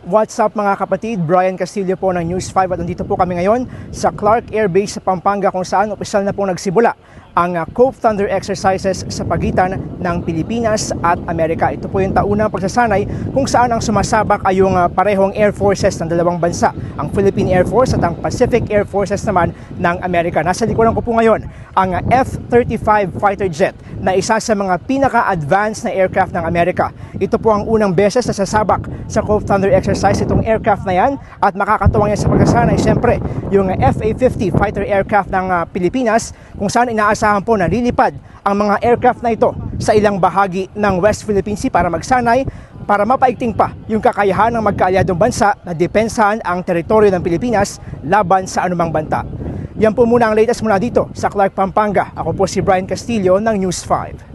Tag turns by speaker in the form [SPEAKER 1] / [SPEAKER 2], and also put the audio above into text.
[SPEAKER 1] What's up mga kapatid? Brian Castillo po ng News 5 at nandito po kami ngayon sa Clark Air Base sa Pampanga kung saan opisyal na po nagsimula ang uh, Cope Thunder exercises sa pagitan ng Pilipinas at Amerika. Ito po yung taunang pagsasanay kung saan ang sumasabak ay yung uh, parehong air forces ng dalawang bansa, ang Philippine Air Force at ang Pacific Air Forces naman ng Amerika. Nasa likuran ko po ngayon ang uh, F-35 fighter jet na isa sa mga pinaka-advanced na aircraft ng Amerika. Ito po ang unang beses na sasabak sa Cope Thunder exercise itong aircraft na yan at makakatuwang yan sa pagkasanay siyempre yung FA-50 fighter aircraft ng uh, Pilipinas kung saan inaasahan po na lilipad ang mga aircraft na ito sa ilang bahagi ng West Philippine Sea para magsanay para mapaigting pa yung kakayahan ng magkaalyadong bansa na depensahan ang teritoryo ng Pilipinas laban sa anumang banta. Yan po muna ang latest mula dito sa Clark, Pampanga. Ako po si Brian Castillo ng News 5.